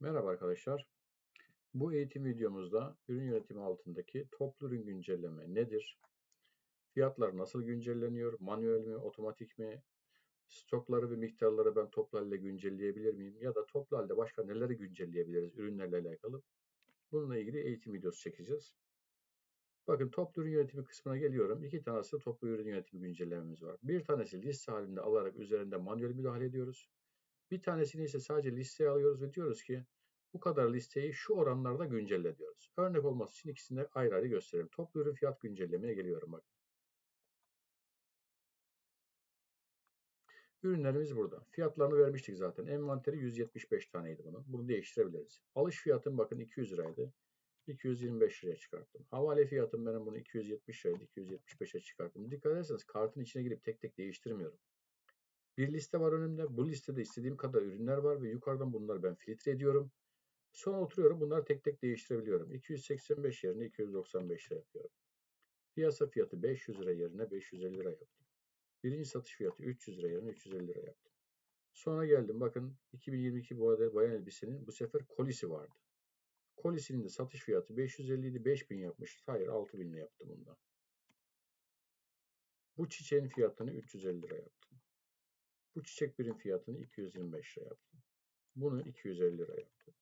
Merhaba arkadaşlar. Bu eğitim videomuzda ürün yönetimi altındaki toplu ürün güncelleme nedir? Fiyatlar nasıl güncelleniyor? Manuel mi, otomatik mi? Stokları ve miktarları ben toplu halde güncelleyebilir miyim? Ya da toplu halde başka neleri güncelleyebiliriz ürünlerle alakalı? Bununla ilgili eğitim videosu çekeceğiz. Bakın toplu ürün yönetimi kısmına geliyorum. İki tanesi toplu ürün yönetimi güncellememiz var. Bir tanesi liste halinde alarak üzerinde manuel müdahale ediyoruz. Bir tanesini ise sadece listeye alıyoruz ve diyoruz ki bu kadar listeyi şu oranlarda güncelle diyoruz. Örnek olması için ikisini ayrı ayrı gösterelim. Toplu ürün fiyat güncellemeye geliyorum bak. Ürünlerimiz burada. Fiyatlarını vermiştik zaten. Envanteri 175 taneydi bunun. Bunu değiştirebiliriz. Alış fiyatım bakın 200 liraydı. 225 liraya çıkarttım. Havale fiyatım benim bunu 270 liraydı. 275'e çıkarttım. Dikkat ederseniz kartın içine girip tek tek değiştirmiyorum. Bir liste var önümde. Bu listede istediğim kadar ürünler var ve yukarıdan bunları ben filtre ediyorum. Sonra oturuyorum. Bunları tek tek değiştirebiliyorum. 285 yerine 295 lira yapıyorum. Piyasa fiyatı 500 lira yerine 550 lira yaptım. Birinci satış fiyatı 300 lira yerine 350 lira yaptım. Sonra geldim. Bakın 2022 model bayan elbisenin bu sefer kolisi vardı. Kolisinin de satış fiyatı 550 idi. 5000 yapmış. Hayır 6000 lira yaptım bunda. Bu çiçeğin fiyatını 350 lira yaptım. Bu çiçek birim fiyatını 225 lira yaptım. Bunu 250 lira yaptım.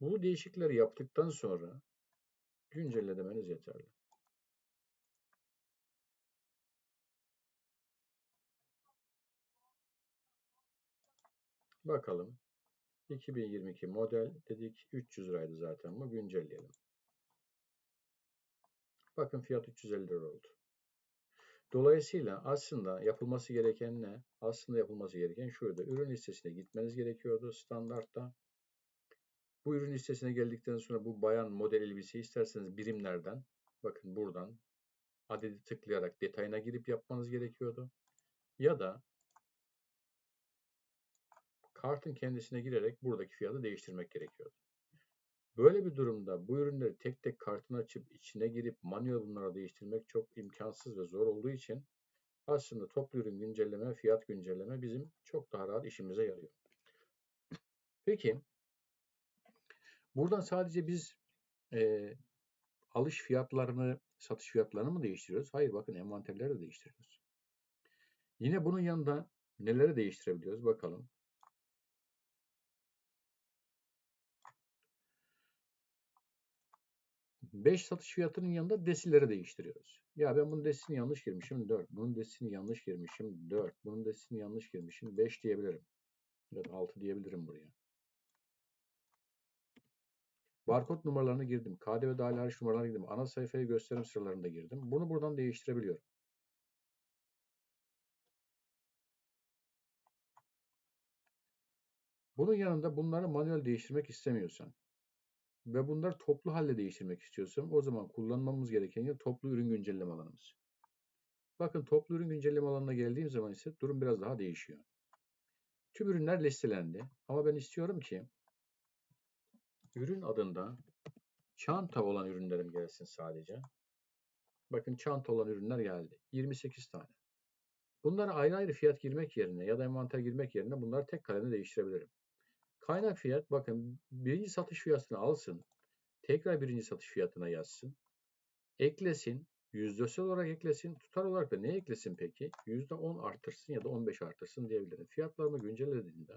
Bu değişiklikleri yaptıktan sonra güncelle demeniz yeterli. Bakalım. 2022 model dedik 300 liraydı zaten bu güncelleyelim. Bakın fiyat 350 lira oldu. Dolayısıyla aslında yapılması gereken ne? Aslında yapılması gereken şurada. Ürün listesine gitmeniz gerekiyordu standartta. Bu ürün listesine geldikten sonra bu bayan model elbiseyi isterseniz birimlerden bakın buradan adedi tıklayarak detayına girip yapmanız gerekiyordu. Ya da kartın kendisine girerek buradaki fiyatı değiştirmek gerekiyordu. Böyle bir durumda bu ürünleri tek tek kartını açıp içine girip manuel bunlara değiştirmek çok imkansız ve zor olduğu için aslında toplu ürün güncelleme, fiyat güncelleme bizim çok daha rahat işimize yarıyor. Peki buradan sadece biz e, alış fiyatlarını, satış fiyatlarını mı değiştiriyoruz? Hayır bakın envanterleri de değiştiriyoruz. Yine bunun yanında neleri değiştirebiliyoruz bakalım. 5 satış fiyatının yanında desileri değiştiriyoruz. Ya ben bunun desini yanlış girmişim 4. Bunun desini yanlış girmişim 4. Bunun desini yanlış girmişim 5 diyebilirim. Da 6 diyebilirim buraya. Barkod numaralarını girdim. KDV dahil hariç numaralarını girdim. Ana sayfaya gösterim sıralarında girdim. Bunu buradan değiştirebiliyorum. Bunun yanında bunları manuel değiştirmek istemiyorsan ve bunları toplu halde değiştirmek istiyorsam o zaman kullanmamız gereken yer toplu ürün güncelleme alanımız. Bakın toplu ürün güncelleme alanına geldiğim zaman ise durum biraz daha değişiyor. Tüm ürünler listelendi ama ben istiyorum ki ürün adında çanta olan ürünlerim gelsin sadece. Bakın çanta olan ürünler geldi. 28 tane. Bunlara ayrı ayrı fiyat girmek yerine ya da envanter girmek yerine bunları tek kalemde değiştirebilirim. Kaynak fiyat bakın birinci satış fiyatını alsın. Tekrar birinci satış fiyatına yazsın. Eklesin. Yüzdesel olarak eklesin. Tutar olarak da ne eklesin peki? %10 artırsın ya da 15 artırsın diyebilirim. Fiyatlarımı güncellediğinde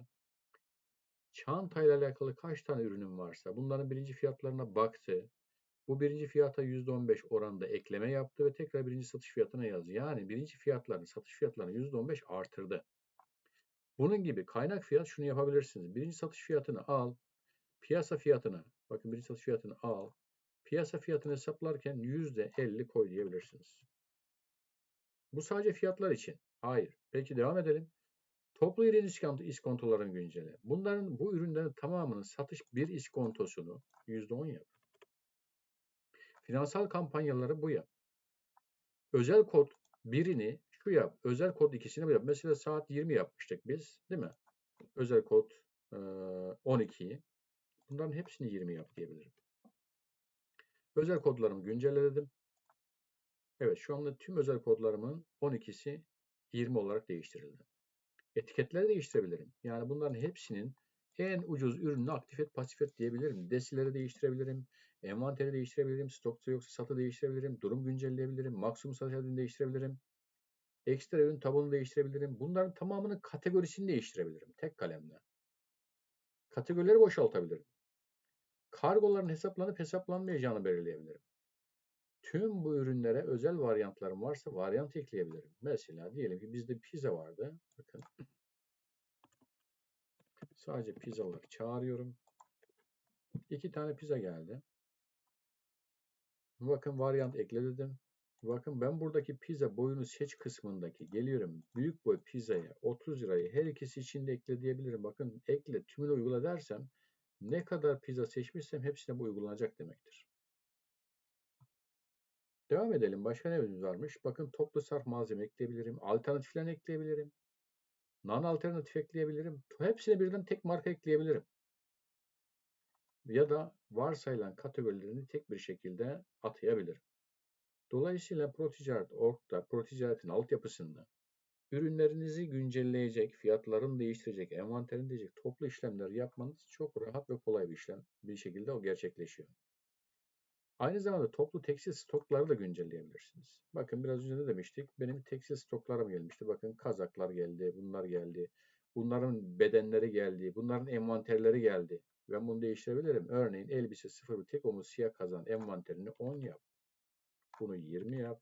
çantayla alakalı kaç tane ürünüm varsa bunların birinci fiyatlarına baktı. Bu birinci fiyata %15 oranda ekleme yaptı ve tekrar birinci satış fiyatına yazdı. Yani birinci fiyatlarını, satış fiyatlarını %15 artırdı. Bunun gibi kaynak fiyat şunu yapabilirsiniz. Birinci satış fiyatını al. Piyasa fiyatını, bakın birinci satış fiyatını al. Piyasa fiyatını hesaplarken %50 koy diyebilirsiniz. Bu sadece fiyatlar için. Hayır. Peki devam edelim. Toplu ürün iskonto, iskontoların günceli. Bunların bu ürünlerin tamamının satış bir iskontosunu %10 yap. Finansal kampanyaları bu yap. Özel kod birini şu yap. Özel kod ikisini yap. Mesela saat 20 yapmıştık biz. Değil mi? Özel kod e, 12'yi. Bunların hepsini 20 yap diyebilirim. Özel kodlarımı güncelledim. Evet şu anda tüm özel kodlarımın 12'si 20 olarak değiştirildi. Etiketleri değiştirebilirim. Yani bunların hepsinin en ucuz ürünü aktif et, pasif et diyebilirim. Desileri değiştirebilirim. Envanteri değiştirebilirim. Stokta yoksa satı değiştirebilirim. Durum güncelleyebilirim. Maksimum satış adını değiştirebilirim. Ekstra ürün tabanını değiştirebilirim. Bunların tamamının kategorisini değiştirebilirim. Tek kalemle. Kategorileri boşaltabilirim. Kargoların hesaplanıp hesaplanmayacağını belirleyebilirim. Tüm bu ürünlere özel varyantlarım varsa varyant ekleyebilirim. Mesela diyelim ki bizde pizza vardı. Bakın. Sadece pizzaları çağırıyorum. İki tane pizza geldi. Bakın varyant ekle dedim. Bakın ben buradaki pizza boyunu seç kısmındaki geliyorum. Büyük boy pizzaya 30 lirayı her ikisi için de ekle diyebilirim. Bakın ekle tümünü uygula dersem ne kadar pizza seçmişsem hepsine bu uygulanacak demektir. Devam edelim. Başka ne ürün varmış? Bakın toplu sarf malzeme ekleyebilirim. Alternatiflerini ekleyebilirim. Non alternatif ekleyebilirim. Hepsine birden tek marka ekleyebilirim. Ya da varsayılan kategorilerini tek bir şekilde atayabilirim. Dolayısıyla ProTicaret.org'da ProTicaret'in altyapısında ürünlerinizi güncelleyecek, fiyatlarını değiştirecek, envanterini değiştirecek toplu işlemler yapmanız çok rahat ve kolay bir işlem bir şekilde o gerçekleşiyor. Aynı zamanda toplu tekstil stokları da güncelleyebilirsiniz. Bakın biraz önce ne demiştik? Benim tekstil stoklarım gelmişti. Bakın kazaklar geldi, bunlar geldi. Bunların bedenleri geldi, bunların envanterleri geldi. Ben bunu değiştirebilirim. Örneğin elbise 0 tek omuz siyah kazan envanterini 10 yap. Bunu 20 yap.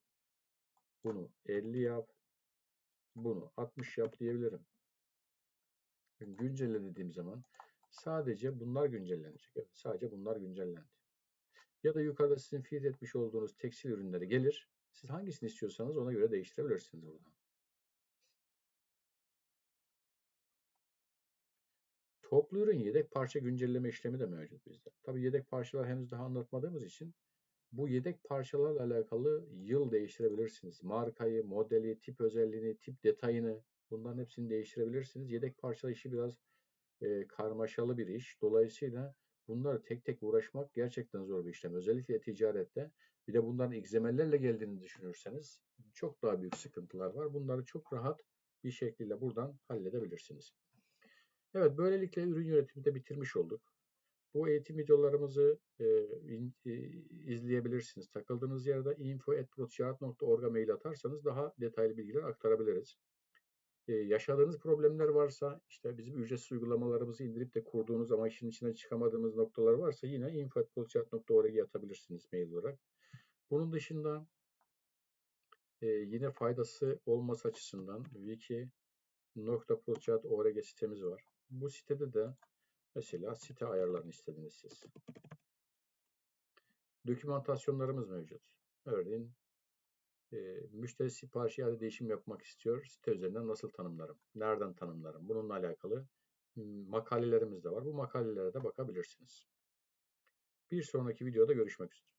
Bunu 50 yap. Bunu 60 yap diyebilirim. Güncelle dediğim zaman sadece bunlar güncellenecek. Evet, sadece bunlar güncellendi. Ya da yukarıda sizin feed etmiş olduğunuz tekstil ürünleri gelir. Siz hangisini istiyorsanız ona göre değiştirebilirsiniz buradan. Toplu ürün yedek parça güncelleme işlemi de mevcut bizde. Tabi yedek parçalar henüz daha anlatmadığımız için bu yedek parçalarla alakalı yıl değiştirebilirsiniz. Markayı, modeli, tip özelliğini, tip detayını bunların hepsini değiştirebilirsiniz. Yedek parça işi biraz e, karmaşalı bir iş. Dolayısıyla bunları tek tek uğraşmak gerçekten zor bir işlem. Özellikle ticarette bir de bunların egzemellerle geldiğini düşünürseniz çok daha büyük sıkıntılar var. Bunları çok rahat bir şekilde buradan halledebilirsiniz. Evet böylelikle ürün yönetimi de bitirmiş olduk. Bu eğitim videolarımızı e, in, e, izleyebilirsiniz. Takıldığınız yerde info.proticaret.org'a mail atarsanız daha detaylı bilgiler aktarabiliriz. E, yaşadığınız problemler varsa, işte bizim ücretsiz uygulamalarımızı indirip de kurduğunuz ama işin içine çıkamadığımız noktalar varsa yine info.proticaret.org'a atabilirsiniz mail olarak. Bunun dışında e, yine faydası olması açısından wiki.proticaret.org sitemiz var. Bu sitede de Mesela site ayarlarını istediniz siz. Dokümantasyonlarımız mevcut. Örneğin e, müşteri sipariş iade değişim yapmak istiyor. Site üzerinden nasıl tanımlarım? Nereden tanımlarım? Bununla alakalı makalelerimiz de var. Bu makalelere de bakabilirsiniz. Bir sonraki videoda görüşmek üzere.